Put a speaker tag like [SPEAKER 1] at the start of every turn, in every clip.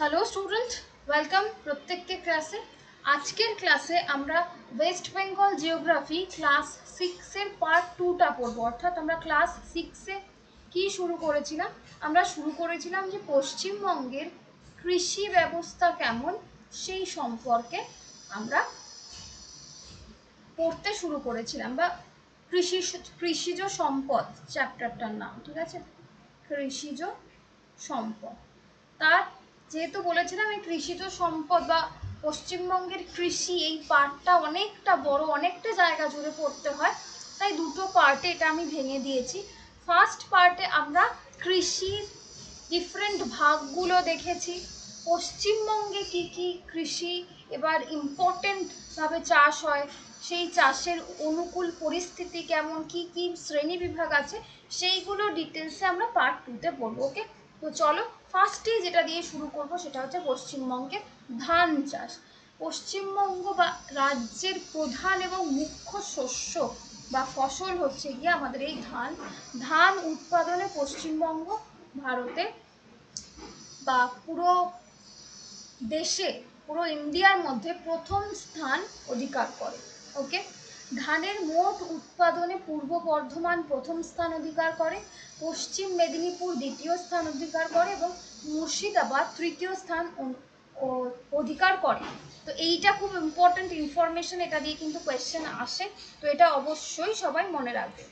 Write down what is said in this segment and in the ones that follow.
[SPEAKER 1] Hello student welcome প্রত্যেককে ক্লাসে আজকের ক্লাসে আমরা ওয়েস্ট বেঙ্গল জিওগ্রাফি ক্লাস সিক্সের পার্ট টুটা পড়ব। অর্থাৎ আমরা ক্লাস সিক্সে কি শুরু করেছিলাম? আমরা শুরু করেছিলাম যে পশ্চিমবঙ্গের কৃষি ব্যবস্থা কেমন সেই সম্পর্কে আমরা পড়তে শুরু করেছিলাম বা কৃষি কৃষিজ সম্পদ চ্যাপ্টারটার নাম, ঠিক আছে? কৃষিজ সম্পদ। তার যেহেতু বলেছিলাম এই কৃষিজ সম্পদ বা পশ্চিমবঙ্গের কৃষি, এই পার্টটা অনেকটা বড়, অনেকটা জায়গা জুড়ে পড়তে হয়। তাই দুটো পার্টে এটা আমি ভেঙে দিয়েছি। ফার্স্ট পার্টে আমরা কৃষির ডিফারেন্ট ভাগগুলো দেখেছি। পশ্চিমবঙ্গে কি কি কৃষি এবার ইম্পর্টেন্টভাবে চাষ হয়, সেই চাষের অনুকূল পরিস্থিতি কেমন, কি কি শ্রেণি বিভাগ আছে, সেইগুলো ডিটেলসে আমরা পার্ট টুতে পড়ব ওকে তো চলো ফার্স্টে যেটা দিয়ে শুরু করব সেটা হচ্ছে পশ্চিমবঙ্গে ধান চাষ। পশ্চিমবঙ্গ বা রাজ্যের প্রধান এবং মুখ্য শস্য বা ফসল হচ্ছে গিয়ে আমাদের এই ধান। ধান উৎপাদনে পশ্চিমবঙ্গ, ভারতে বা পুরো দেশে, পুরো ইন্ডিয়ার মধ্যে প্রথম স্থান অধিকার করে ওকে ধানের মোট উৎপাদনে পূর্ব বর্ধমান প্রথম স্থান অধিকার করে, পশ্চিম মেদিনীপুর দ্বিতীয় স্থান অধিকার করে এবং মুর্শিদাবাদ তৃতীয় স্থান অধিকার করে। তো এইটা খুব ইম্পর্ট্যান্ট ইনফরমেশন এটা দিয়ে কিন্তু কোয়েশ্চেন আসে। তো এটা অবশ্যই সবাই মনে রাখবে।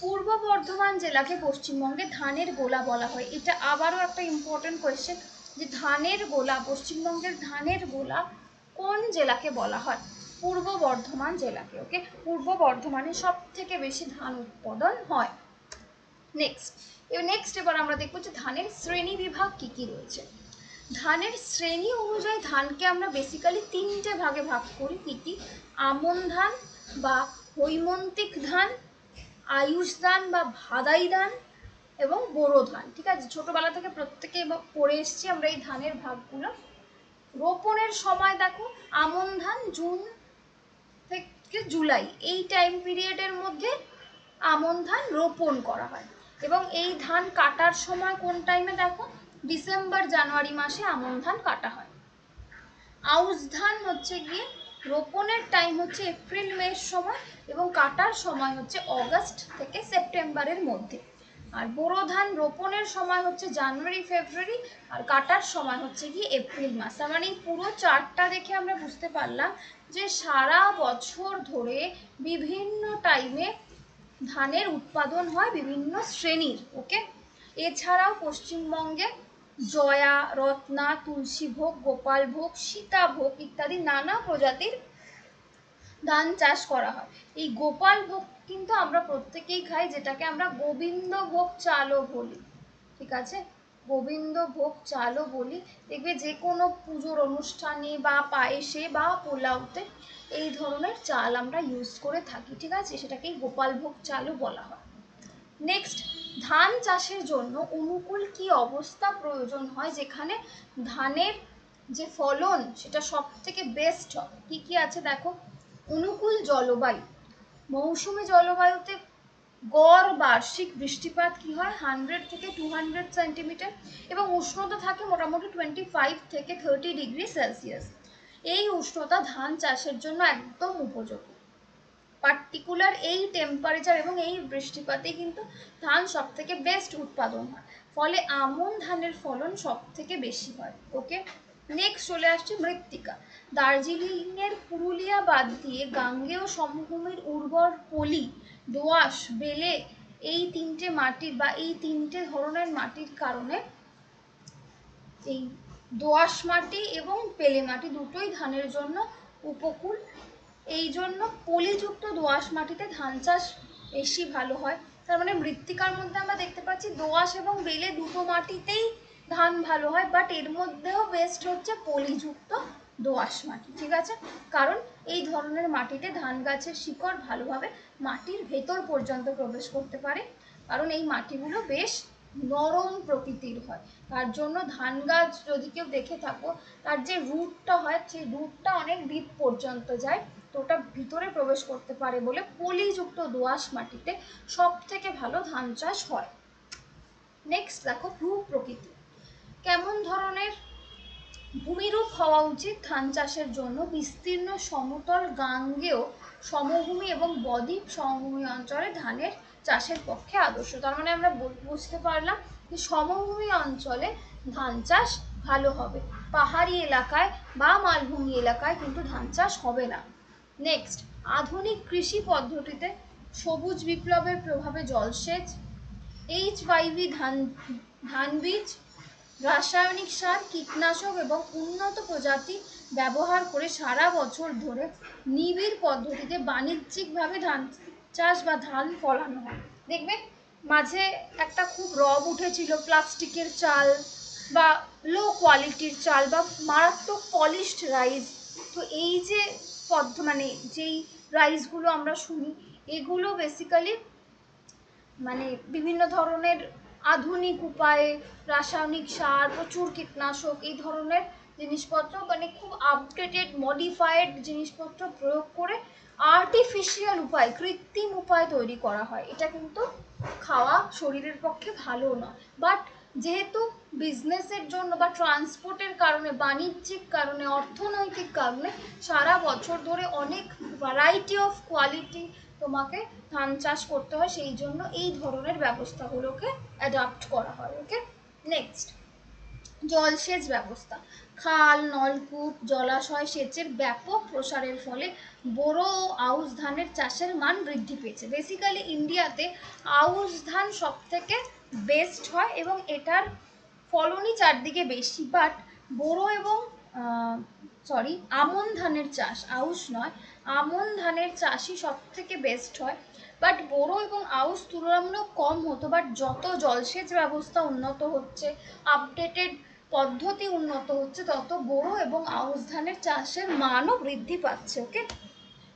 [SPEAKER 1] পূর্ব বর্ধমান জেলাকে পশ্চিমবঙ্গে ধানের গোলা বলা হয়। এটা আবারও একটা ইম্পর্ট্যান্ট কোয়েশ্চেন যে ধানের গোলা, পশ্চিমবঙ্গের ধানের গোলা কোন জেলাকে বলা হয়? পূর্ব বর্ধমান জেলাকে ওকে পূর্ব বর্ধমানে সব থেকে বেশি ধান উৎপাদন হয়। নেক্সট নেক্সট এবার আমরা দেখব যে ধানের শ্রেণি বিভাগ কি কি রয়েছে। ধানের শ্রেণি অনুযায়ী ধানকে আমরা বেসিক্যালি তিনটে ভাগে ভাগ করি। কি কি? আমন ধান বা হৈমন্তিক ধান, আয়ুষ ধান বা ভাদাই ধান এবং বোরো ধান, ঠিক আছে? ছোটোবেলা থেকে প্রত্যেকে পড়ে এসছি আমরা এই ধানের ভাগগুলো। রোপণের সময় দেখো, আমন ধান জুন থেকে জুলাই, এই টাইম পিরিয়ডের মধ্যে আমন ধান রোপণ করা হয়। এবং এই ধান কাটার সময় কোন টাইমে দেখো? ডিসেম্বর জানুয়ারি মাসে আমন ধান কাটা হয়। আউশ ধান হচ্ছে গিয়ে রোপণের টাইম হচ্ছে এপ্রিল মের সময় এবং কাটার সময় হচ্ছে অগাস্ট থেকে সেপ্টেম্বরের মধ্যে। আর বোরো ধান রোপণের সময় হচ্ছে জানুয়ারি, ফেব্রুয়ারি আর কাটার সময় হচ্ছে কি এপ্রিল মাস। তার মানে পুরো চারটা দেখে আমরা বুঝতে পারলাম যে সারা বছর ধরে বিভিন্ন টাইমে ধানের উৎপাদন হয় বিভিন্ন শ্রেণির ওকে এছাড়াও পশ্চিমবঙ্গে জয়া, রত্না, তুলসী ভোগ তুলসীভোগ গোপালভোগ সীতাভোগ ইত্যাদি নানা প্রজাতির ধান চাষ করা হয়। এই গোপালভোগ কিন্তু আমরা প্রত্যেকেই খাই, যেটাকে আমরা গোবিন্দভোগ চালও বলি। ঠিক আছে? গোবিন্দভোগ চালও বলি। দেখবে যে কোনো পুজোর অনুষ্ঠানে বা পায়েসে বা পোলাওতে এই ধরনের চাল আমরা ইউজ করে থাকি, ঠিক আছে? সেটাকেই গোপালভোগ চালও বলা হয়। নেক্সট ধান চাষের জন্য অনুকূল কি অবস্থা প্রয়োজন হয়? যেখানে ধানের যে ফলন, সেটা সব থেকে বেস্ট হবে কী কী আছে দেখো? অনুকূল জলবায়ু। মৌসুমি জলবায়ুতে গড় বার্ষিক বৃষ্টিপাত কি হয়? হান্ড্রেড থেকে টু হান্ড্রেড সেন্টিমিটার এবং উষ্ণতা থাকে মোটামুটি টোয়েন্টি ফাইভ থেকে থার্টি ডিগ্রি সেলসিয়াস এই উষ্ণতা ধান চাষের জন্য একদম উপযোগী। পার্টিকুলার এই টেম্পারেচার এবং এই বৃষ্টিপাতে কিন্তু ধান সব থেকে বেস্ট উৎপাদন হয়। ফলে আমন ধানের ফলন সব থেকে বেশি হয়। ওকে নেক্সট চলে আসছে মৃত্তিকা। দার্জিলিংয়ের পুরুলিয়া বাদ দিয়ে গাঙ্গেয় সমভূমির উর্বর পলি, দোআঁশ, বেলে এই তিনটে মাটির বা এই তিনটে ধরনের মাটির কারণে এই দোআঁশ মাটি এবং পেলে মাটি দুটোই ধানের জন্য উপকূল। এই জন্য পলিযুক্ত দোআঁশ মাটিতে ধান চাষ বেশি ভালো হয়। তার মানে মৃত্তিকার মধ্যে আমরা দেখতে পাচ্ছি দোআঁশ এবং বেলে দুটো মাটিতেই ধান ভালো হয় বাট এর মধ্যেও বেস্ট হচ্ছে পলিযুক্ত দোআঁশ মাটি, ঠিক আছে? কারণ এই ধরনের মাটিতে ধান গাছের শিকড় ভালোভাবে মাটির ভেতর পর্যন্ত প্রবেশ করতে পারে। কারণ এই মাটিগুলো বেশ নরম প্রকৃতির হয়। তার জন্য ধান গাছ যদি কেউ দেখে থাকো, তার যে রুটটা হয়, সেই রুটটা অনেক ডিপ পর্যন্ত যায়। তো ওটা ভিতরে প্রবেশ করতে পারে বলে পলিযুক্ত দোআঁশ মাটিতে সব থেকে ভালো ধান চাষ হয়। নেক্সট দেখো ভূ প্রকৃতি কেমন ধরনের ভূমিরূপ হওয়া উচিত ধান চাষের জন্য। বিস্তীর্ণ সমতল গাঙ্গেয় সমভূমি এবং বদ্বীপ সমভূমি অঞ্চলে ধানের চাষের পক্ষে আদর্শ। তার মানে আমরা বুঝতে পারলাম যে সমভূমি অঞ্চলে ধান চাষ ভালো হবে। পাহাড়ি এলাকায় বা মালভূমি এলাকায় কিন্তু ধান চাষ হবে না। নেক্সট আধুনিক কৃষি পদ্ধতিতে সবুজ বিপ্লবের প্রভাবে জলসেচ এইচ ধান ধান বীজ রাসায়নিক সার, কীটনাশক এবং উন্নত প্রজাতি ব্যবহার করে সারা বছর ধরে নিবিড় পদ্ধতিতে বাণিজ্যিকভাবে ধান চাষ বা ধান ফলানো হয়। দেখবেন, মাঝে একটা খুব রব উঠেছিল, প্লাস্টিকের চাল বা লো কোয়ালিটির চাল বা মারাত্মক পলিশড রাইস তো এই যে পদ্ধ মানে যেই রাইসগুলো আমরা শুনি, এগুলো বেসিক্যালি মানে বিভিন্ন ধরনের আধুনিক উপায়ে রাসায়নিক সার, প্রচুর কীটনাশক, এই ধরনের জিনিসপত্র মানে খুব আপডেটেড মডিফাইড জিনিসপত্র প্রয়োগ করে আর্টিফিশিয়াল উপায়, কৃত্রিম উপায় তৈরি করা হয়। এটা কিন্তু খাওয়া শরীরের পক্ষে ভালো নয়। বাট যেহেতু বিজনেসের জন্য বা ট্রান্সপোর্টের কারণে, বাণিজ্যিক কারণে, অর্থনৈতিক কারণে সারা বছর ধরে অনেক ভ্যারাইটি অফ কোয়ালিটি তোমাকে ধান চাষ করতে হয়, সেই জন্য এই ধরনের ব্যবস্থাগুলোকে অ্যাডাপ্ট করা হয় ওকে নেক্সট জলসেচ ব্যবস্থা। খাল, নলকূপ, জলাশয় সেচের ব্যাপক প্রসারের ফলে বোরো ও আউশ ধানের চাষের মান বৃদ্ধি পেয়েছে। বেসিক্যালি ইন্ডিয়াতে আউশ ধান সব থেকে বেস্ট হয় এবং এটার ফলনই চারদিকে বেশি। বাট বোরো এবং সরি আমন ধানের চাষ আউশ নয়। আমন ধানের চাষই সব থেকে বেস্ট হয়। বাট বোরো এবং আউশ তুলনামূলক কম হতো বাট যত জলসেচ ব্যবস্থা উন্নত হচ্ছে আপডেটেড পদ্ধতি উন্নত হচ্ছে, তত বোরো এবং আউশ ধানের চাষের মানও বৃদ্ধি পাচ্ছে ওকে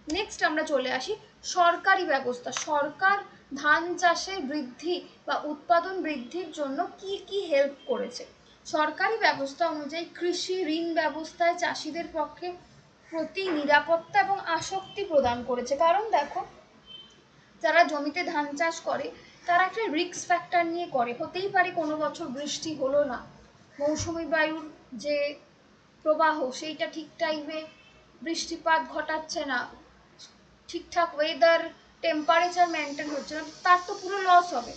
[SPEAKER 1] নেক্সট আমরা চলে আসি, সরকারি ব্যবস্থা। সরকার ধান চাষের বৃদ্ধি বা উৎপাদন বৃদ্ধির জন্য কি কি হেল্প করেছে? সরকারি ব্যবস্থা অনুযায়ী কৃষি ঋণ ব্যবস্থায় চাষিদের পক্ষে প্রতি নিরাপত্তা এবং আসক্তি প্রদান করেছে। কারণ দেখো, যারা জমিতে ধান চাষ করে, তারা একটা রিক্স ফ্যাক্টর নিয়ে করে। হতেই পারে কোনো বছর বৃষ্টি হলো না। মৌসুমি বায়ুর যে প্রবাহ, সেইটা ঠিক টাইমে বৃষ্টিপাত ঘটাচ্ছে না। ঠিকঠাক ওয়েদার টেম্পারেচার মেনটেন হচ্ছে না। তার তো পুরো লস হবে।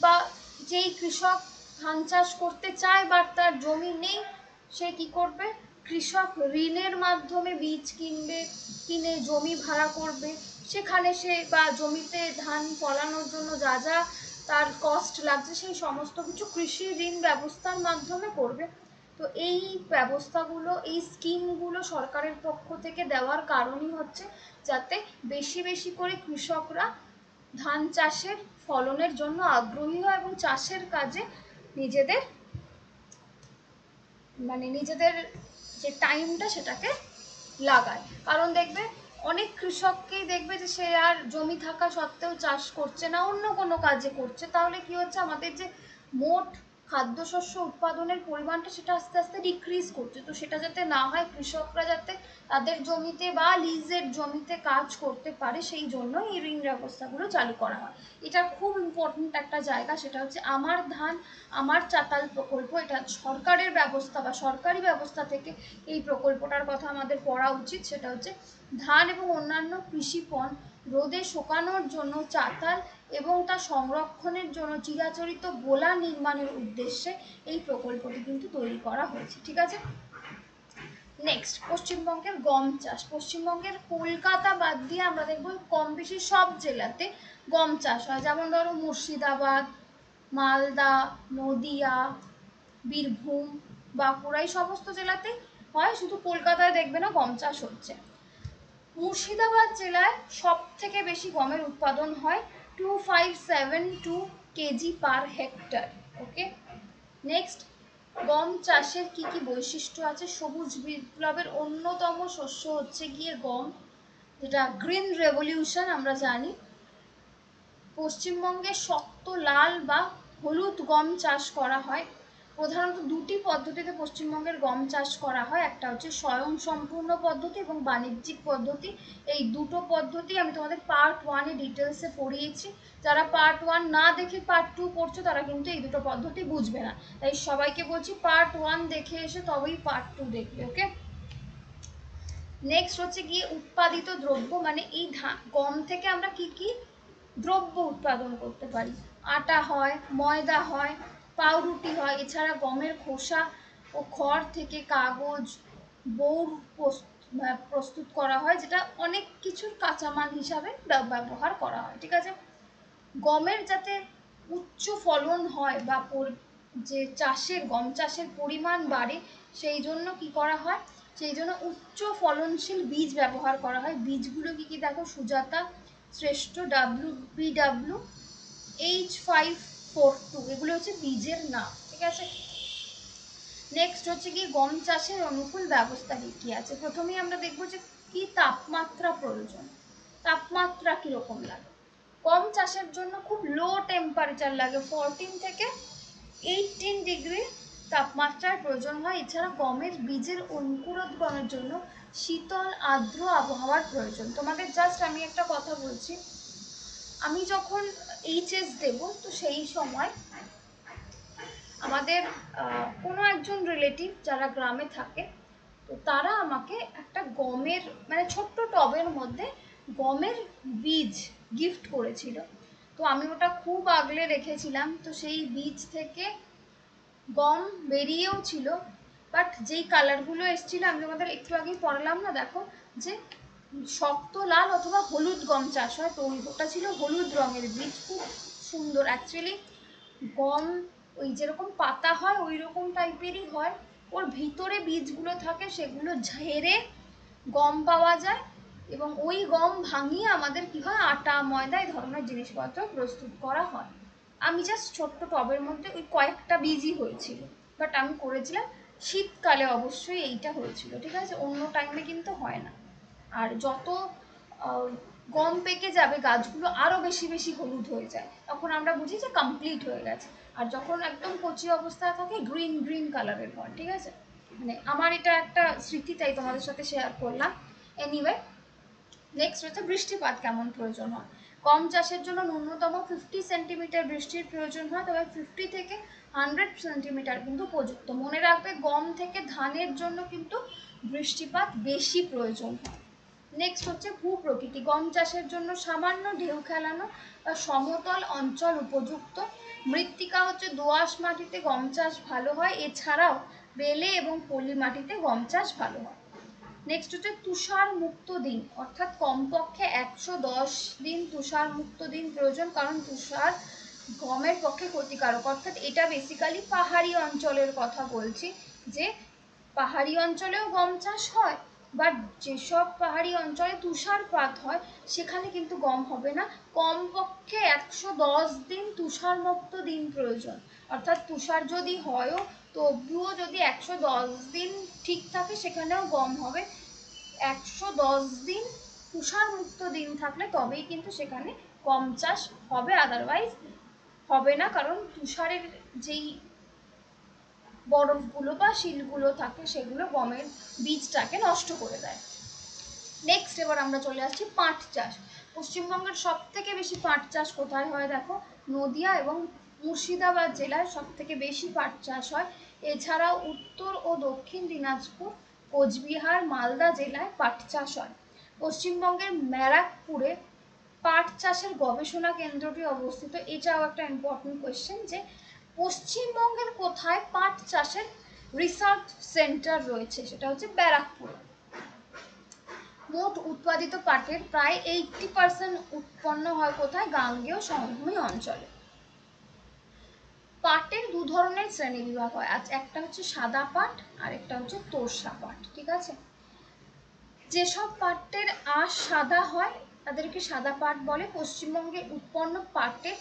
[SPEAKER 1] বা যেই কৃষক ধান চাষ করতে চায়, বা তার জমি নেই, সে কি করবে? কৃষক ঋণের মাধ্যমে বীজ কিনবে, কিনে জমি ভাড়া করবে। সেখানে সে বা জমিতে ধান ফলানোর জন্য যা যা তার কস্ট লাগছে, সেই সমস্ত কিছু কৃষি ঋণ ব্যবস্থার মাধ্যমে করবে। তো এই ব্যবস্থাগুলো, এই স্কিমগুলো সরকারের পক্ষ থেকে দেওয়ার কারণই হচ্ছে যাতে বেশি বেশি করে কৃষকরা ধান চাষের ফলনের জন্য আগ্রহী হয় এবং চাষের কাজে নিজেদের মানে নিজেদের যে টাইমটা সেটাকে লাগায়। কারণ দেখবে, অনেক কৃষককেই দেখবে যে সে আর জমি থাকা সত্ত্বেও চাষ করছে না, অন্য কোনো কাজে করছে। তাহলে কি হচ্ছে? আমাদের যে মোট খাদ্যশস্য উৎপাদনের পরিমাণটা সেটা আস্তে আস্তে ডিক্রিজ করছে। তো সেটা যাতে না হয় কৃষকরা যাতে তাদের জমিতে বা লিজের জমিতে কাজ করতে পারে, সেই জন্য এই ঋণ ব্যবস্থাগুলো চালু করা হয়। এটা খুব ইম্পর্টেন্ট একটা জায়গা, সেটা হচ্ছে আমার ধান, আমার চাতাল প্রকল্প, এটা সরকারের ব্যবস্থা বা সরকারি ব্যবস্থা থেকে এই প্রকল্পটার কথা আমাদের পড়া উচিত। সেটা হচ্ছে ধান এবং অন্যান্য কৃষি রোদে শোকানোর জন্য চাতাল এবং তা সংরক্ষণের জন্য চিরাচরিত গোলা নির্মাণের উদ্দেশ্যে এই প্রকল্পটি কিন্তু তৈরি করা হয়েছে, ঠিক আছে? নেক্সট পশ্চিমবঙ্গের গম চাষ। পশ্চিমবঙ্গের কলকাতা বাদ দিয়ে আমরা দেখব কম বেশি সব জেলাতে গম চাষ হয়। যেমন ধরো মুর্শিদাবাদ, মালদা, নদিয়া, বীরভূম, বাঁকুড়া, এই সমস্ত জেলাতে হয়। শুধু কলকাতায় দেখবে না গম চাষ হচ্ছে। মুর্শিদাবাদ জেলায় সব থেকে বেশি গমের উৎপাদন হয় two five seven two KG per hectare okay next গম চাষের কি কি বৈশিষ্ট্য আছে? সবুজ বিপ্লবের অন্যতম শস্য হচ্ছে গিয়ে গম, যেটা গ্রিন রেভলিউশন আমরা জানি। পশ্চিমবঙ্গে শক্ত লাল বা হলুদ গম চাষ করা হয়। প্রধানত দুটি পদ্ধতিতে পশ্চিমবঙ্গের গম চাষ করা হয়। একটা হচ্ছে স্বয়ং সম্পূর্ণ পদ্ধতি এবং বাণিজ্যিক পদ্ধতি। এই দুটো পদ্ধতি আমি তোমাদের পার্ট ওয়ানে ডিটেলসে পড়িয়েছি। যারা পার্ট ওয়ান না দেখে পার্ট টু পড়ছো তারা কিন্তু এই দুটো পদ্ধতি বুঝবে না। তাই সবাইকে বলছি পার্ট ওয়ান দেখে এসে তবেই পার্ট টু দেখবে ওকে নেক্সট হচ্ছে গিয়ে উৎপাদিত দ্রব্য মানে এই গম থেকে আমরা কি কি দ্রব্য উৎপাদন করতে পারি? আটা হয়, ময়দা হয় পাউরুটি হয়, এছাড়া গমের খোসা ও খড় থেকে কাগজ, বৌর প্রস্তুত করা হয়, যেটা অনেক কিছুর কাঁচামাল হিসাবে ব্যবহার করা হয়, ঠিক আছে? গমের যাতে উচ্চ ফলন হয় বা যে চাষের গম চাষের পরিমাণ বাড়ে, সেই জন্য কি করা হয়? সেই জন্য উচ্চ ফলনশীল বীজ ব্যবহার করা হয়। বীজগুলো কি কি? দেখো, Sujata, Shreshtha W B W H five four two এগুলো হচ্ছে বীজের নাম, ঠিক আছে? নেক্সট হচ্ছে কি গম চাষের অনুকূল ব্যবস্থা কি, কী আছে? প্রথমেই আমরা দেখব যে কি তাপমাত্রা প্রয়োজন, তাপমাত্রা কীরকম লাগে? গম চাষের জন্য খুব লো টেম্পারেচার লাগে ফোরটিন থেকে এইটিন ডিগ্রি তাপমাত্রার প্রয়োজন হয়। এছাড়া গমের বীজের অঙ্কুরোদ্গমের জন্য শীতল, আর্দ্র আবহাওয়ার প্রয়োজন। তোমাদের জাস্ট আমি একটা কথা বলছি, আমি যখন এইচএস দেব, তো সেই সময় আমাদের কোনো একজন রিলেটিভ যারা গ্রামে থাকে, তো তারা আমাকে একটা গমের মানে ছোট্ট টবের মধ্যে গমের বীজ গিফট করেছিল। তো আমি ওটা খুব আগলে রেখেছিলাম, তো সেই বীজ থেকে গম বেরিয়েও ছিল বাট যেই কালারগুলো এসেছিল, আমি তোমাদের একটু আগেই পড়ালাম না, দেখো, যে শক্ত, লাল অথবা হলুদ গম চাষ হয়। তো ওটা ছিল হলুদ রঙের বীজ। খুব সুন্দর অ্যাকচুয়ালি গম ওই যেরকম পাতা হয় ওই রকম টাইপেরই হয়। ওর ভিতরে বীজগুলো থাকে, সেগুলো ঝেড়ে গম পাওয়া যায় এবং ওই গম ভাঙিয়ে আমাদের কি হয়, আটা, ময়দা এই ধরনের জিনিসপত্র প্রস্তুত করা হয়। আমি জাস্ট ছোট্ট টবের মধ্যে ওই কয়েকটা বীজই হয়েছিল। বাট আমি করেছিলাম। শীতকালে অবশ্যই এইটা হয়েছিল। ঠিক আছে? অন্য টাইমে কিন্তু হয় না। আর যত গম পেকে যাবে, গাছগুলো আরও বেশি বেশি হলুদ হয়ে যায়, তখন আমরা বুঝি যে কমপ্লিট হয়ে গেছে। আর যখন একদম কচি অবস্থায় থাকে গ্রিন গ্রিন কালারের হয়, ঠিক আছে? মানে আমার এটা একটা স্মৃতি, তাই তোমাদের সাথে শেয়ার করলাম। এনিওয়ে নেক্সট হচ্ছে বৃষ্টিপাত কেমন প্রয়োজন হয়? গম চাষের জন্য ন্যূনতম ফিফটি সেন্টিমিটার বৃষ্টির প্রয়োজন হয়, তবে ফিফটি থেকে হান্ড্রেড সেন্টিমিটার কিন্তু উপযুক্ত মনে রাখবে, গম থেকে ধানের জন্য কিন্তু বৃষ্টিপাত বেশি প্রয়োজন হয়। নেক্সট হচ্ছে ভূপ্রকৃতি গম চাষের জন্য সামান্য ঢেউ খেলানো বা সমতল অঞ্চল উপযুক্ত। মৃত্তিকা হচ্ছে দোআঁশ মাটিতে গম চাষ ভালো হয়। এছাড়াও বেলে এবং পলি মাটিতে গম চাষ ভালো হয়। নেক্সট হচ্ছে তুষার মুক্ত দিন। অর্থাৎ কমপক্ষে একশো দশ দিন তুষার মুক্ত দিন প্রয়োজন, কারণ তুষার গমের পক্ষে ক্ষতিকারক। অর্থাৎ এটা বেসিক্যালি পাহাড়ি অঞ্চলের কথা বলছি যে পাহাড়ি অঞ্চলেও গম চাষ হয় বাট যেসব পাহাড়ি অঞ্চলে তুষারপাত হয়, সেখানে কিন্তু গম হবে না। কমপক্ষে একশো দশ দিন তুষারমুক্ত দিন প্রয়োজন। অর্থাৎ তুষার যদি হয়ও, তবুও যদি একশো দশ দিন ঠিক থাকে, সেখানেও গম হবে। একশো দশ দিন তুষারমুক্ত দিন থাকলে তবেই কিন্তু সেখানে গম চাষ হবে। আদারওয়াইজ হবে না, কারণ তুষারের যেই বরফগুলো বা শিলগুলো থাকে, সেগুলো গমের বীজটাকে নষ্ট করে দেয়। নেক্সট এবার আমরা চলে আসছি পাট চাষ। পশ্চিমবঙ্গের সব থেকে বেশি পাট চাষ কোথায় হয় দেখো? নদিয়া এবং মুর্শিদাবাদ জেলায় সব থেকে বেশি পাট চাষ হয়। এছাড়াও উত্তর ও দক্ষিণ দিনাজপুর, কোচবিহার, মালদা জেলায় পাট চাষ হয়। পশ্চিমবঙ্গের ম্যারাকপুরে পাট চাষের গবেষণা কেন্দ্রটি অবস্থিত। এটাও একটা ইম্পর্টেন্ট কোয়েশ্চেন যে পশ্চিমবঙ্গের কোথায় পাট চাষের রিসার্চ সেন্টার রয়েছে? সেটা হচ্ছে ব্যারাকপুরে। মোট উৎপাদিত পাটের প্রায় এইটটি পার্সেন্ট উৎপন্ন হয় কোথায়? গাঙ্গেয় সমভূমি অঞ্চলে। পাটের দু ধরনের শ্রেণি বিভাগ হয়। আজ একটা হচ্ছে সাদা পাট, আর একটা হচ্ছে তোরসা পাট, ঠিক আছে? যেসব পাটের আঁশ সাদা হয়, তাদেরকে সাদা পাট বলে। পশ্চিমবঙ্গে উৎপন্ন পাটের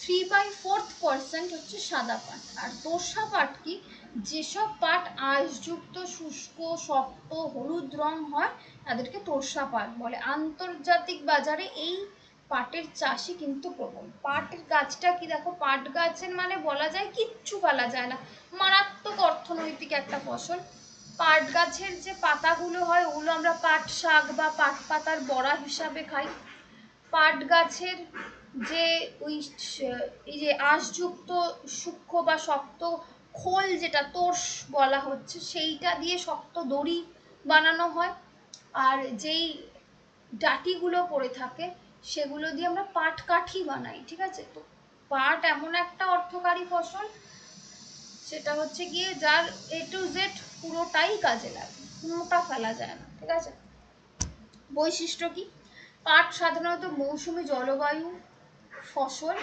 [SPEAKER 1] থ্রি বাই ফোর্থ পার্সেন্ট হচ্ছে সাদা পাট। আর তোষা পাট কি? যেসব পাট আঁশযুক্ত, শুষ্ক, শক্ত, হলুদ রং হয়, তাদেরকে তোষা পাট বলে। আন্তর্জাতিক বাজারে এই পাটের চাষই কিন্তু প্রবল। পাট গাছটা কি দেখো, পাট গাছের মানে বলা যায় কিচ্ছু বলা যায় না। মারাত্মক অর্থনৈতিক একটা ফসল। পাট গাছের যে পাতাগুলো হয়, ওগুলো আমরা পাট শাক বা পাট পাতার বড়া হিসাবে খাই। পাট গাছের যে ওই এই যে আঁশযুক্ত, সূক্ষ্ম বা শক্ত খোল যেটা তোষ বলা হচ্ছে, সেইটা দিয়ে শক্ত দড়ি বানানো হয়। আর যেই ডাটিগুলো পড়ে থাকে, সেগুলো দিয়ে আমরা পাট কাঠি বানাই, ঠিক আছে? তো পাট এমন একটা অর্থকারী ফসল, সেটা হচ্ছে গিয়ে যার এ টু জেড পুরোটাই কাজে লাগে কোনোটা ফেলা যায় না, ঠিক আছে? বৈশিষ্ট্য কি? পাট সাধারণত মৌসুমী জলবায়ু ফসল।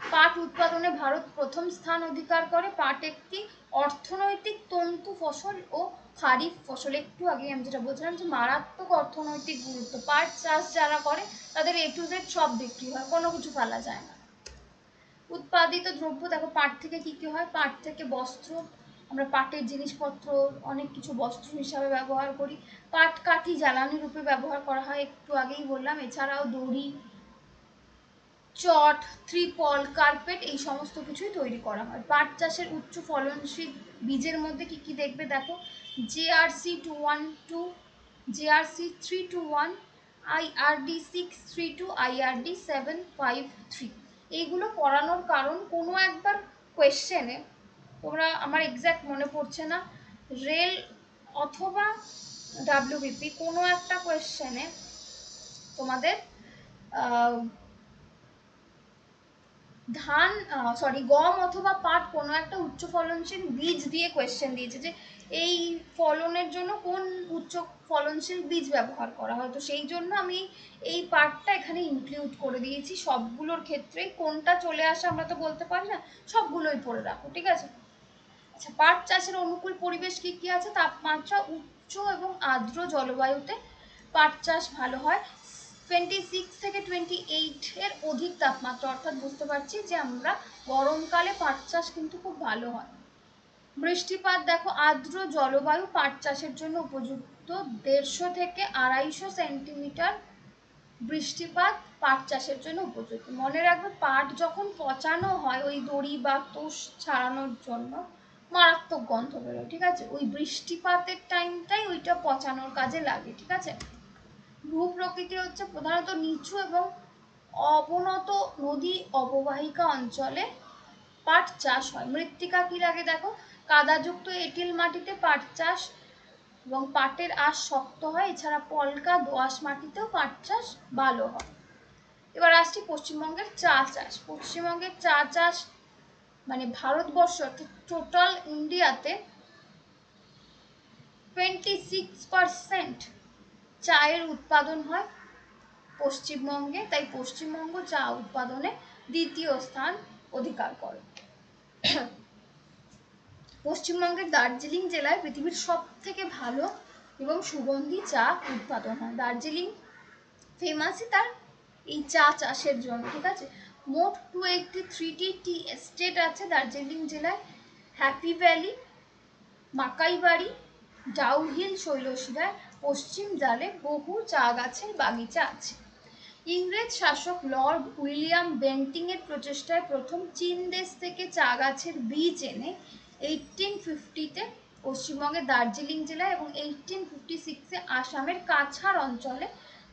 [SPEAKER 1] পাট উৎপাদনে ভারত প্রথম স্থান অধিকার করে। পাট একটি অর্থনৈতিক তন্তু ফসল ও খারিফ ফসল। একটু আগে আমি যেটা বলছিলাম যে মারাত্মক অর্থনৈতিক গুরুত্ব। পাট চাষ যারা করে, তাদের এ টু জেড সব বিক্রি হয়, কোনো কিছু ফেলা যায় না। উৎপাদিত দ্রব্য, দেখো পাট থেকে কি কি হয়? পাট থেকে বস্ত্র, আমরা পাটের জিনিসপত্র, অনেক কিছু বস্ত্র হিসাবে ব্যবহার করি। পাট কাঠি, জ্বালানি রূপে ব্যবহার করা হয়, একটু আগেই বললাম। এছাড়াও দড়ি চট, ত্রিপল, কার্পেট এই সমস্ত কিছুই তৈরি করা হয়। পাট চাষের উচ্চ ফলনশীল বীজের মধ্যে কি কি দেখবে দেখো? JRC two one two JRC three two one IRD six three two IRD seven five three এইগুলো করানোর কারণ কোনো একবার কোয়েশ্চেনে তোমরা আমার এক্স্যাক্ট মনে পড়ছে না। রেল অথবা ডাব্লিউবিপি কোনো একটা কোয়েশ্চেনে তোমাদের ধান সরি গম অথবা পাট কোনো একটা উচ্চ ফলনশীল বীজ দিয়ে কোয়েশ্চেন দিয়েছে যে এই ফলনের জন্য কোন উচ্চ ফলনশীল বীজ ব্যবহার করা হয়? তো সেই জন্য আমি এই পার্টটা এখানে ইনক্লুড করে দিয়েছি। সবগুলোর ক্ষেত্রে কোনটা চলে আসে আমরা তো বলতে পারি না, সবগুলোই পড়ে রাখো, ঠিক আছে? আচ্ছা পাট চাষের অনুকূল পরিবেশ কি কি আছে? তাপমাত্রা, উচ্চ এবং আর্দ্র জলবায়ুতে পাট চাষ ভালো হয়। টোয়েন্টি সিক্স থেকে টোয়েন্টি এইটের অধিক তাপমাত্রা, অর্থাৎ বুঝতে পারছি যে আমরা গরমকালে পাট চাষ কিন্তু খুব ভালো হয়। বৃষ্টিপাত দেখো, আর্দ্র জলবায়ু পাট চাষের জন্য উপযুক্ত। দেড়শো থেকে আড়াইশো সেন্টিমিটার বৃষ্টিপাত পাট চাষের জন্য উপযুক্ত। মনে রাখবে, পাট যখন পচানো হয়, ওই দড়ি বা তোষ ছাড়ানোর জন্য মারাত্মক গন্ধ বেরোয়, ঠিক আছে? ওই বৃষ্টিপাতের টাইমটাই ওইটা পচানোর কাজে লাগে, ঠিক আছে? ভূপ্রকৃতি হচ্ছে প্রধানত নিচু এবং অবনত নদী অববাহিকা অঞ্চলে পাট চাষ হয়। মৃত্তিকা কি লাগে দেখো? কাদাযুক্ত এঁটেল মাটিতে পাট চাষ এবং পাটের আঁশ শক্ত হয়, এছাড়া পলকা, দোআঁশ মাটিতেও পাট চাষ ভালো হয়। এবার আসছি পশ্চিমবঙ্গের চা চাষ। পশ্চিমবঙ্গের চা চাষ মানে ভারতবর্ষ অর্থাৎ টোটাল ইন্ডিয়াতে টোয়েন্টি সিক্স পারসেন্ট চায়ের উৎপাদন হয় পশ্চিমবঙ্গে, তাই পশ্চিমবঙ্গ চা উৎপাদনে দ্বিতীয় স্থান অধিকার করে। পশ্চিমবঙ্গের দার্জিলিং জেলায় পৃথিবীর সব থেকে ভালো এবং সুগন্ধি চা উৎপাদন হয়। দার্জিলিং ফেমাসই তার এই চা চাষের জন্য, ঠিক আছে? মোট two eighty thirty tea estate আছে দার্জিলিং জেলায়। হ্যাপি ভ্যালি মাকাইবাড়ি ডাউহিল শৈলশিরায়। পশ্চিম জালে বহু চা গাছের বাগিচা আছে। ইংরেজ শাসক লর্ড উইলিয়াম বেন্টিংয়ের প্রচেষ্টায় প্রথম চীন দেশ থেকে চা গাছের বীজ এনে এইটিন ফিফটিতে পশ্চিমবঙ্গের দার্জিলিং জেলায় এবং এইটিন ফিফটি সিক্সে আসামের কাছাড় অঞ্চলে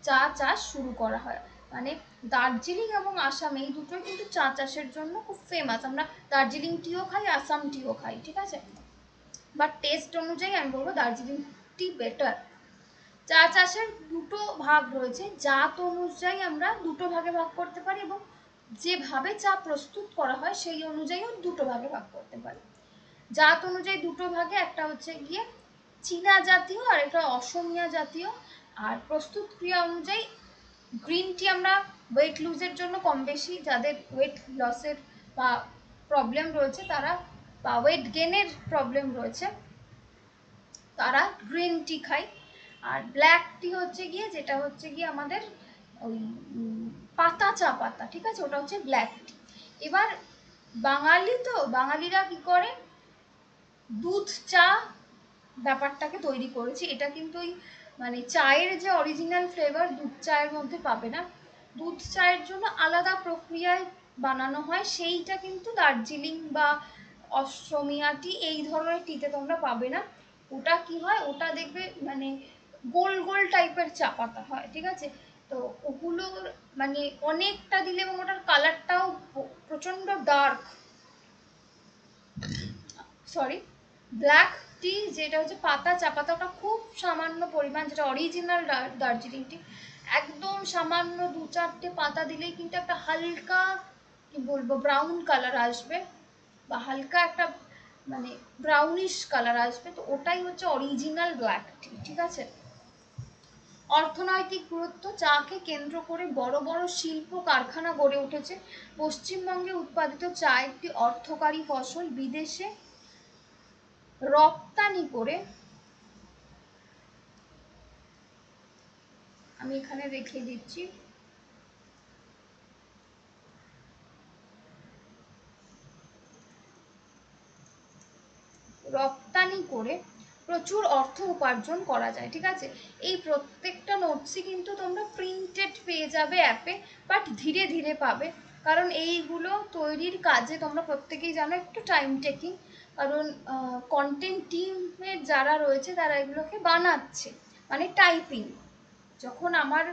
[SPEAKER 1] চা চাষ শুরু করা হয়। মানে দার্জিলিং এবং আসাম এই দুটোই কিন্তু চা চাষের জন্য খুব ফেমাস আমরা দার্জিলিং টিও খাই আসাম টিও খাই, ঠিক আছে? বাট টেস্ট অনুযায়ী আমি বলব দার্জিলিং টি বেটার চা চাষের দুটো ভাগ রয়েছে। জাত অনুযায়ী আমরা দুটো ভাগে ভাগ করতে পারি এবং যেভাবে চা প্রস্তুত করা হয় সেই অনুযায়ীও দুটো ভাগে ভাগ করতে পারি। জাত অনুযায়ী দুটো ভাগে, একটা হচ্ছে গিয়ে চীনা জাতীয় আর একটা অসমিয়া জাতীয়। আর প্রস্তুত ক্রিয়া অনুযায়ী গ্রিন টি আমরা ওয়েট লুজের জন্য কম বেশি, যাদের ওয়েট লসের বা প্রবলেম রয়েছে তারা বা ওয়েট গেনের প্রবলেম রয়েছে, তারা গ্রিন টি খায়। আর ব্ল্যাক টি হচ্ছে গিয়ে, যেটা হচ্ছে গিয়ে আমাদের ওই পাতা চা পাতা, ঠিক আছে? ওটা হচ্ছে ব্ল্যাক টি এবার বাঙালি তো, বাঙালিরা কি করে? দুধ চা ব্যাপারটাকে তৈরি করেছি। এটা কিন্তু ওই মানে চায়ের যে অরিজিনাল ফ্লেভার দুধ চায়ের মধ্যে পাবে না। দুধ চায়ের জন্য আলাদা প্রক্রিয়ায় বানানো হয়। সেইটা কিন্তু দার্জিলিং বা অষ্টমিয়া টি এই ধরনের টিতে তোমরা পাবে না। ওটা কি হয়? ওটা দেখবে মানে গোল গোল টাইপের চা পাতা হয়, ঠিক আছে? তো ওগুলোর মানে অনেকটা দিলে এবং ওটার কালারটাও প্রচণ্ড ডার্ক সরি ব্ল্যাক টি যেটা হচ্ছে পাতা, চা পাতা, ওটা খুব সামান্য পরিমাণ, যেটা অরিজিনাল দার্জিলিং টি একদম সামান্য দু চারটে পাতা দিলেই কিন্তু একটা হালকা, কি বলব ব্রাউন কালার আসবে বা হালকা একটা মানে ব্রাউনিশ কালার আসবে, তো ওটাই হচ্ছে অরিজিনাল ব্ল্যাক টি ঠিক আছে? অর্থনৈতিক গুরুত্ব চাকে কেন্দ্র করে বড় বড় শিল্প কারখানা গড়ে উঠেছে। পশ্চিমবঙ্গে উৎপাদিত চা একটি অর্থকারী ফসল। বিদেশে রপ্তানি করে আমি এখানে রেখে দিচ্ছি। রপ্তানি করে প্রচুর অর্থ উপার্জন করা যায়, ঠিক আছে? এই প্রত্যেকটা নোটসই কিন্তু তোমরা প্রিন্টেড পেয়ে যাবে অ্যাপে বাট ধীরে ধীরে পাবে। কারণ এইগুলো তৈরির কাজে তোমরা প্রত্যেকেই জানো একটু টাইম টেকিং কারণ কন্টেন্ট টিমের যারা রয়েছে তারা এগুলোকে বানাচ্ছে। মানে টাইপিং যখন আমার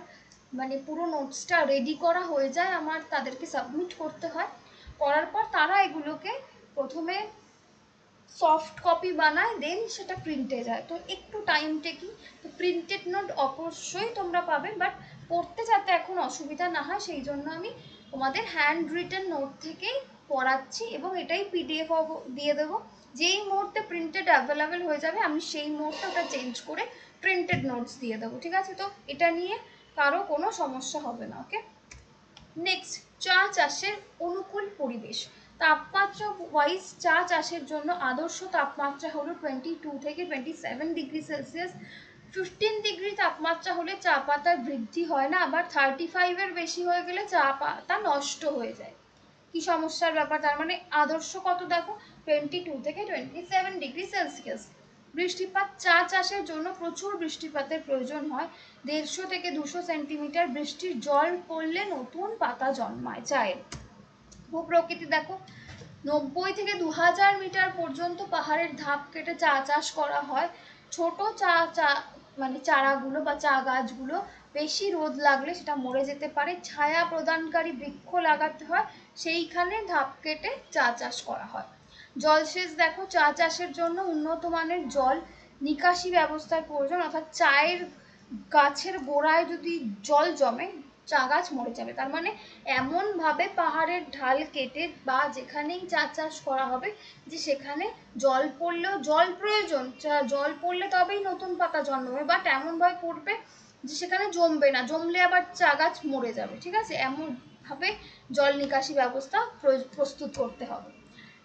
[SPEAKER 1] মানে পুরো নোটসটা রেডি করা হয়ে যায়, আমার তাদেরকে সাবমিট করতে হয়। করার পর তারা এগুলোকে প্রথমে সফট কপি বানায় দেন সেটা প্রিন্টে যায়। তো একটু টাইম টেকিং তো প্রিন্টেড নোট অবশ্যই তোমরা পাবে বাট পড়তে যাতে এখন অসুবিধা না হয়, সেই জন্য আমি তোমাদের হ্যান্ড রিটেন নোট থেকেই পড়াচ্ছি এবং এটাই পিডিএফ দিয়ে দেবো। যেই মুহূর্তে প্রিন্টেড অ্যাভেলেবেল হয়ে যাবে, আমি সেই মুহূর্তে ওটা চেঞ্জ করে প্রিন্টেড নোটস দিয়ে দেবো, ঠিক আছে? তো এটা নিয়ে কারও কোনো সমস্যা হবে না ওকে নেক্সট চা চাষের অনুকূল পরিবেশ। তাপমাত্রা ওয়াইজ চা চাষের জন্য আদর্শ তাপমাত্রা হলো টোয়েন্টি টু থেকে twenty seven degree Celsius fifteen degree তাপমাত্রা হলে চা পাতার বৃদ্ধি হয় না, আবার থার্টি ফাইভের বেশি হয়ে গেলে চা পাতা নষ্ট হয়ে যায়। কি সমস্যার ব্যাপার? তার মানে আদর্শ কত দেখো? টোয়েন্টি টু থেকে টোয়েন্টি সেভেন ডিগ্রি সেলসিয়াস বৃষ্টিপাত চা চাষের জন্য প্রচুর বৃষ্টিপাতের প্রয়োজন হয়। দেড়শো থেকে দুশো সেন্টিমিটার বৃষ্টির জল পড়লে নতুন পাতা জন্মায় চায়ের ভূপ্রকৃতি, দেখো। নব্বই থেকে দু হাজার মিটার পর্যন্ত পাহাড়ের ধাপ কেটে চা চাষ করা হয়। ছোট চা চা মানে চারাগুলো বা চা গাছগুলো বেশি রোদ লাগলে সেটা মরে যেতে পারে। ছায়া প্রদানকারী বৃক্ষ লাগাতে হয়। সেইখানে ধাপ কেটে চা চাষ করা হয়। জলসেচ, দেখো, চা চাষের জন্য উন্নত মানের জল নিকাশি ব্যবস্থার প্রয়োজন। অর্থাৎ চায়ের গাছের গোড়ায় যদি জল জমে চা গাছ মরে যাবে। তার মানে এমনভাবে পাহাড়ের ঢাল কেটে বা যেখানেই চা চাষ করা হবে, যে সেখানে জল পড়লেও, জল প্রয়োজন জল পড়লে তবেই নতুন পাতা জন্মাবে বাট এমনভাবে পড়বে যে সেখানে জমবে না, জমলে আবার চা গাছ মরে যাবে, ঠিক আছে? এমনভাবে জল নিকাশি ব্যবস্থা প্রস্তুত করতে হবে।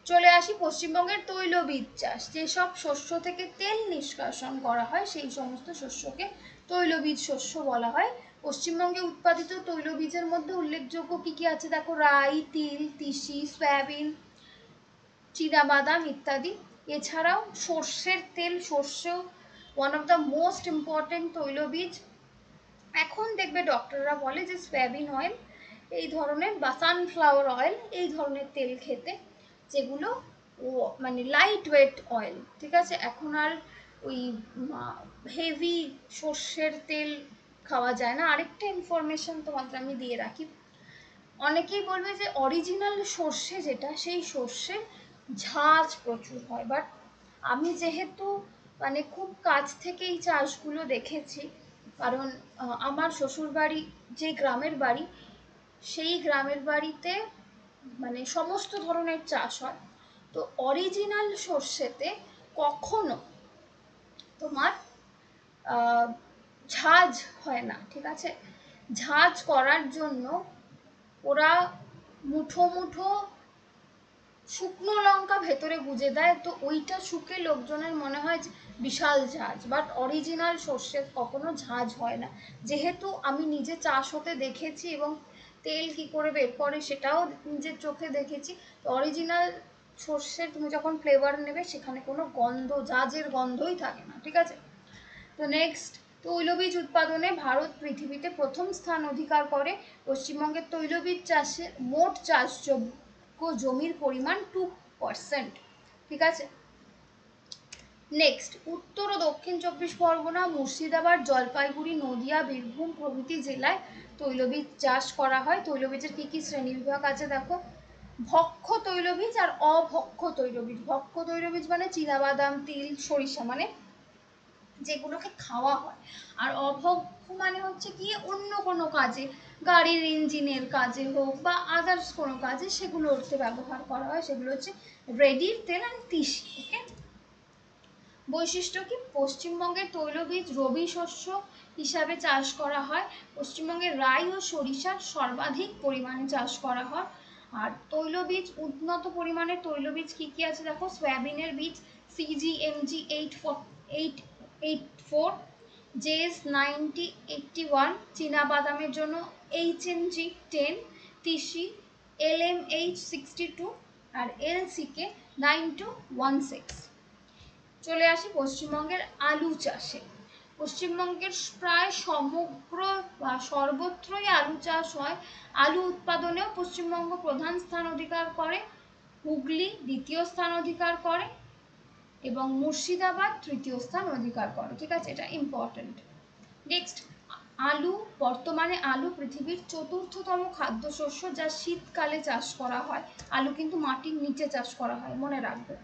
[SPEAKER 1] চলে আসি পশ্চিমবঙ্গের তৈলবীজ চাষ। যেসব শস্য থেকে তেল নিষ্কাশন করা হয়, সেই সমস্ত শস্যকে তৈলবীজ শস্য বলা হয়। পশ্চিমবঙ্গে উৎপাদিত তৈলবীজের মধ্যে উল্লেখযোগ্য কী কী আছে? দেখো, রাই, তিল, তিসি, সয়াবিন বাদাম ইত্যাদি। এছাড়াও সর্ষের তেল সর্ষ one of the most important তৈলবীজ। এখন দেখবে ডক্টররা বলে যে সয়াবিন অয়েল এই ধরনের বা সানফ্লাওয়ার অয়েল এই ধরনের তেল খেতে, যেগুলো মানে লাইট ওয়েট অয়েল ঠিক আছে? এখন আর ওই হেভি সর্ষের তেল খাওয়া যায় না। আরেকটা ইনফরমেশন তোমাদের আমি দিয়ে রাখি। অনেকেই বলবে যে অরিজিনাল সর্ষে যেটা, সেই সর্ষে ঝাঁজ প্রচুর হয়। বাট আমি যেহেতু মানে খুব কাছ থেকে এই চাষগুলো দেখেছি, কারণ আমার শ্বশুর বাড়ি যে গ্রামের বাড়ি, সেই গ্রামের বাড়িতে মানে সমস্ত ধরনের চাষ হয়। তো অরিজিনাল সর্ষেতে কখনো তোমার ঝাঁজ হয় না, ঠিক আছে? ঝাঁজ করার জন্য ওরা মুঠো মুঠো শুকনো লঙ্কা ভেতরে গুজে দেয়। তো ওইটা শুকে লোকজনের মনে হয় বিশাল ঝাঁজ বাট অরিজিনাল সর্ষে কখনো ঝাঁজ হয় না। যেহেতু আমি নিজে চাষ হতে দেখেছি এবং তেল কি করে বের করে সেটাও নিজের চোখে দেখেছি, তো অরিজিনাল সর্ষের তুমি যখন ফ্লেভার নেবে সেখানে কোনো গন্ধ ঝাঁজের গন্ধই থাকে না, ঠিক আছে? তো নেক্সট তৈলবীজ উৎপাদনে ভারত পৃথিবীতে প্রথম স্থান অধিকার করে। পশ্চিমবঙ্গের তৈলবীজ চাষে মোট চাষযোগ্য জমির পরিমাণ টু পার্সেন্ট ঠিক আছে? নেক্সট উত্তর ও দক্ষিণ চব্বিশ পরগনা, মুর্শিদাবাদ, জলপাইগুড়ি, নদিয়া, বীরভূম প্রভৃতি জেলায় তৈলবীজ চাষ করা হয়। তৈলবীজের কী কী শ্রেণীবিভাগ আছে দেখো? ভক্ষ তৈলবীজ আর অভক্ষ তৈলবীজ। ভক্ষ তৈলবীজ মানে চীনাবাদাম, তিল, সরিষা মানে যেগুলোকে খাওয়া হয়। আর অভক্ষ মানে হচ্ছে কি অন্য কোনো কাজে, গাড়ির ইঞ্জিনের কাজে হোক বা আদার্স কোনো কাজে সেগুলোতে ব্যবহার করা হয়। সেগুলো হচ্ছে রেডির তেল অ্যান্ড তিসি ওকে বৈশিষ্ট্য কি? পশ্চিমবঙ্গের তৈলবীজ, রবি শস্য হিসাবে চাষ করা হয়। পশ্চিমবঙ্গের রাই ও সরিষার সর্বাধিক পরিমাণে চাষ করা হয়। আর তৈলবীজ, উন্নত পরিমাণের তৈলবীজ কি কি আছে? দেখো, সয়াবিনের বীজ CG eight four eight eight four JS ninety eighty one বাদামের জন্য এইচ এম জি টেন তিসি L M H sixty two আর L CK nine two one six চলে আসি পশ্চিমবঙ্গের আলু চাষে। পশ্চিমবঙ্গের প্রায় সমগ্র বা সর্বত্রই আলু চাষ হয়। আলু উৎপাদনেও পশ্চিমবঙ্গ প্রধান স্থান অধিকার করে। হুগলি দ্বিতীয় স্থান অধিকার করে। এবং মুর্শিদাবাদ তৃতীয় স্থান অধিকার করে। ঠিক আছে? এটা ইম্পর্টেন্ট নেক্সট আলু, বর্তমানে আলু পৃথিবীর চতুর্থতম খাদ্যশস্য যা শীতকালে চাষ করা হয়। আলু কিন্তু মাটির নিচে চাষ করা হয়, মনে রাখবে।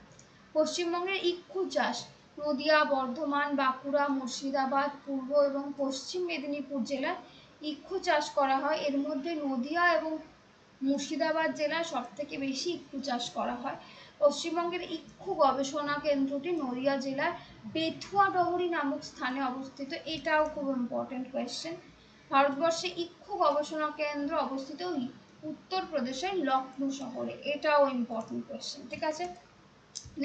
[SPEAKER 1] পশ্চিমবঙ্গের ইক্ষু চাষ, নদিয়া, বর্ধমান, বাঁকুড়া, মুর্শিদাবাদ, পূর্ব এবং পশ্চিম মেদিনীপুর জেলায় ইক্ষু চাষ করা হয়। এর মধ্যে নদিয়া এবং মুর্শিদাবাদ জেলায় সব থেকে বেশি ইক্ষু চাষ করা হয়। পশ্চিমবঙ্গের ইক্ষু গবেষণা কেন্দ্রটি নদিয়া জেলার বেথুয়া ডহরি নামক স্থানে অবস্থিত। এটাও খুব ইম্পর্টেন্ট কোয়েশ্চেন ভারতবর্ষে ইক্ষু গবেষণা কেন্দ্র অবস্থিত উত্তরপ্রদেশের লখনৌ শহরে। এটাও ইম্পর্টেন্ট কোয়েশ্চেন ঠিক আছে?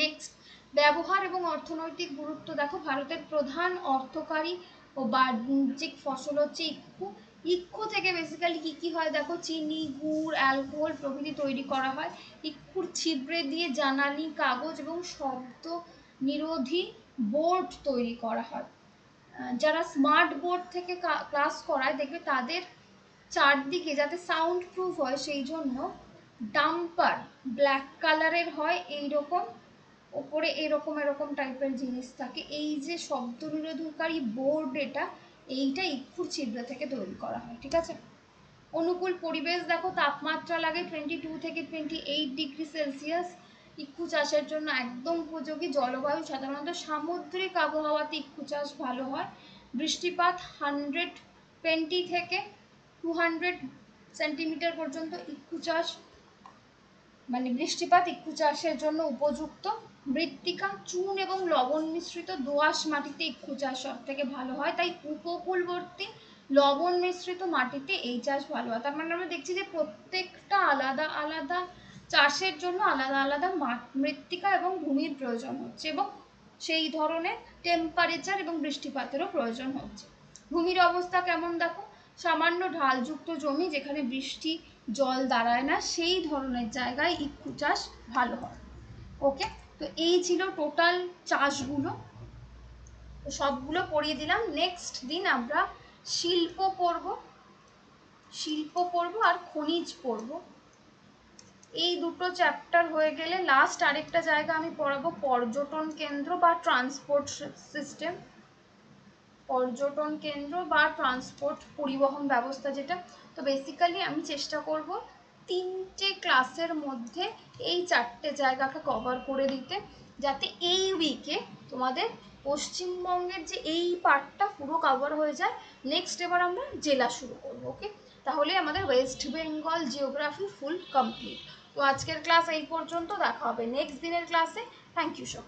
[SPEAKER 1] নেক্সট ব্যবহার এবং অর্থনৈতিক গুরুত্ব। দেখো, ভারতের প্রধান অর্থকারী ও বাণিজ্যিক ফসল হচ্ছে ইক্ষু। ইক্ষু থেকে বেসিক্যালি কী কী হয়? দেখো, চিনি, গুড় অ্যালকোহল প্রভৃতি তৈরি করা হয়। ইক্ষুর ছিদ্রে দিয়ে জানালি, কাগজ এবং শব্দ নিরোধী বোর্ড তৈরি করা হয়। যারা স্মার্ট বোর্ড থেকে ক্লাস করায়, দেখবে তাদের চারদিকে যাতে সাউন্ড প্রুফ হয়, সেই জন্য ডাম্পার ব্ল্যাক কালারের হয় এই রকম ওপরে এরকম এরকম টাইপের জিনিস থাকে। এই যে শব্দ নিরোধকারী বোর্ড এটা এইটা ইক্ষুর ছিদ্র থেকে তৈরি করা হয়, ঠিক আছে? অনুকূল পরিবেশ, দেখো তাপমাত্রা লাগে টোয়েন্টি টু থেকে টোয়েন্টি এইট ডিগ্রি সেলসিয়াস ইক্ষু চাষের জন্য একদম উপযোগী জলবায়ু সাধারণত সামুদ্রিক আবহাওয়াতে ইক্ষু চাষ ভালো হয়। বৃষ্টিপাত হান্ড্রেড টোয়েন্টি থেকে টু হান্ড্রেড সেন্টিমিটার পর্যন্ত ইক্ষু চাষ মানে বৃষ্টিপাত ইক্ষু চাষের জন্য উপযুক্ত। মৃত্তিকা চুন এবং লবণ মিশ্রিত দোআঁশ মাটিতে ইক্ষু চাষ সব থেকে ভালো হয়। তাই উপকূলবর্তী লবণ মিশ্রিত মাটিতে এই চাষ ভালো হয়। তার মানে আমরা দেখছি যে প্রত্যেকটা আলাদা আলাদা চাষের জন্য আলাদা আলাদা মৃত্তিকা এবং ভূমির প্রয়োজন হচ্ছে এবং সেই ধরনের টেম্পারেচার এবং বৃষ্টিপাতেরও প্রয়োজন হচ্ছে। ভূমির অবস্থা কেমন দেখো? সামান্য ঢালযুক্ত জমি যেখানে বৃষ্টি, জল দাঁড়ায় না, সেই ধরনের জায়গায় ইক্ষু চাষ ভালো হয়। ওকে তো এই ছিল টোটাল চাষগুলো। তো সবগুলো পড়িয়ে দিলাম। নেক্সট দিন আমরা শিল্প পড়ব শিল্প পড়ব আর খনিজ পড়ব এই দুটো চ্যাপ্টার হয়ে গেলে লাস্ট আরেকটা জায়গা আমি পড়াবো, পর্যটন কেন্দ্র বা ট্রান্সপোর্ট সিস্টেম পর্যটন কেন্দ্র বা ট্রান্সপোর্ট পরিবহন ব্যবস্থা যেটা। তো বেসিক্যালি আমি চেষ্টা করব তিনটে ক্লাসের মধ্যে এই চারটে জায়গাকে কভার করে দিতে, যাতে এই উইকে তোমাদের পশ্চিমবঙ্গের যে এই পার্টটা পুরো কভার হয়ে যায়। নেক্সট এবার আমরা জেলা শুরু করব ওকে তাহলে আমাদের West Bengal geography full complete তো আজকের ক্লাস এই পর্যন্ত, দেখা হবে নেক্সট দিনের ক্লাসে থ্যাংক ইউ সব